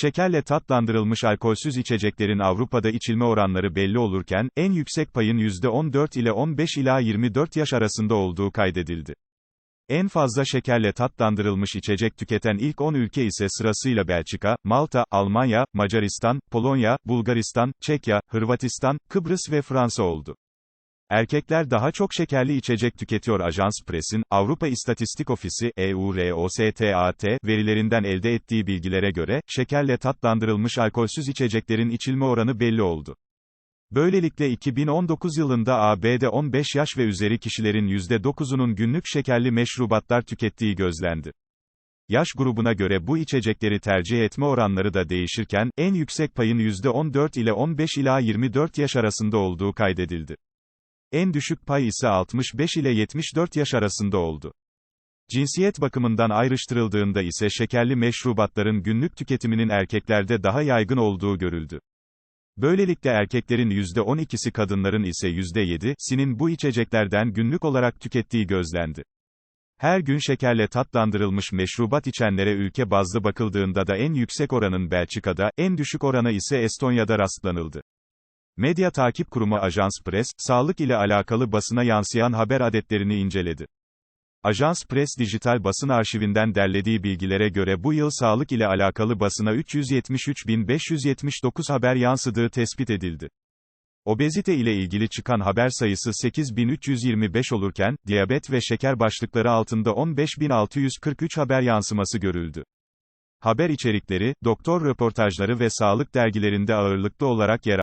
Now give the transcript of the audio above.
Şekerle tatlandırılmış alkolsüz içeceklerin Avrupa'da içilme oranları belli olurken, en yüksek payın %14 ile 15 ila 24 yaş arasında olduğu kaydedildi. En fazla şekerle tatlandırılmış içecek tüketen ilk 10 ülke ise sırasıyla Belçika, Malta, Almanya, Macaristan, Polonya, Bulgaristan, Çekya, Hırvatistan, Kıbrıs ve Fransa oldu. Erkekler daha çok şekerli içecek tüketiyor Ajans Press'in, Avrupa İstatistik Ofisi, EUROSTAT, verilerinden elde ettiği bilgilere göre, şekerle tatlandırılmış alkolsüz içeceklerin içilme oranı belli oldu. Böylelikle 2019 yılında AB'de 15 yaş ve üzeri kişilerin %9'unun günlük şekerli meşrubatlar tükettiği gözlendi. Yaş grubuna göre bu içecekleri tercih etme oranları da değişirken, en yüksek payın %14 ile 15 ila 24 yaş arasında olduğu kaydedildi. En düşük pay ise 65 ile 74 yaş arasında oldu. Cinsiyet bakımından ayrıştırıldığında ise şekerli meşrubatların günlük tüketiminin erkeklerde daha yaygın olduğu görüldü. Böylelikle erkeklerin %12'si kadınların ise %7'sinin bu içeceklerden günlük olarak tükettiği gözlendi. Her gün şekerle tatlandırılmış meşrubat içenlere ülke bazlı bakıldığında da en yüksek oranın Belçika'da, en düşük orana ise Estonya'da rastlanıldı. Medya takip kurumu Ajans Press, sağlık ile alakalı basına yansıyan haber adetlerini inceledi. Ajans Press dijital basın arşivinden derlediği bilgilere göre bu yıl sağlık ile alakalı basına 373.579 haber yansıdığı tespit edildi. Obezite ile ilgili çıkan haber sayısı 8.325 olurken, diyabet ve şeker başlıkları altında 15.643 haber yansıması görüldü. Haber içerikleri, doktor röportajları ve sağlık dergilerinde ağırlıklı olarak yer